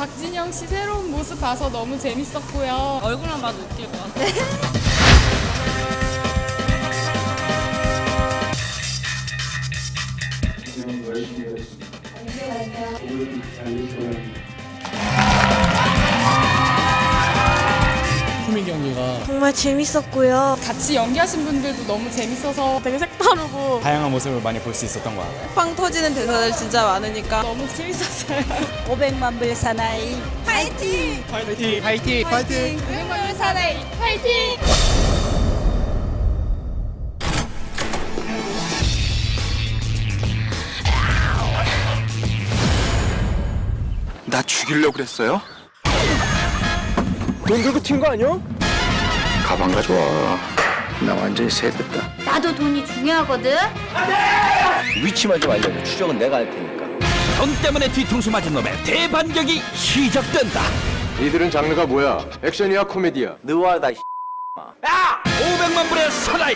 박진영 씨 새로운 모습 봐서 너무 재밌었고요. 얼굴만 봐도 웃길 것 같아. 코믹 연기 가 정말 재밌었고요. 같이 연기하신 분들도 너무 재밌어서 되게 색다르고 다양한 모습을 많이 볼 수 있었던 것 같아요. 빵 터지는 대사들 진짜 많으니까 너무 재밌었어요. 500만 불 사나이. 파이팅! 파이팅! 파이팅! 파이팅! 유행물 사나이 화이팅! 나 죽이려고 그랬어요? 돈 들고 튄 거 아니야? 가방 가져와. 나 완전히 세됐다. 나도 돈이 중요하거든. 위치만 좀 알려줘. 추적은 내가 할 테니까. 돈 때문에 뒤통수 맞은 놈의 대반격이 시작된다. 이들은 장르가 뭐야? 액션이야 코미디야? 느와다 500만 불의 사나이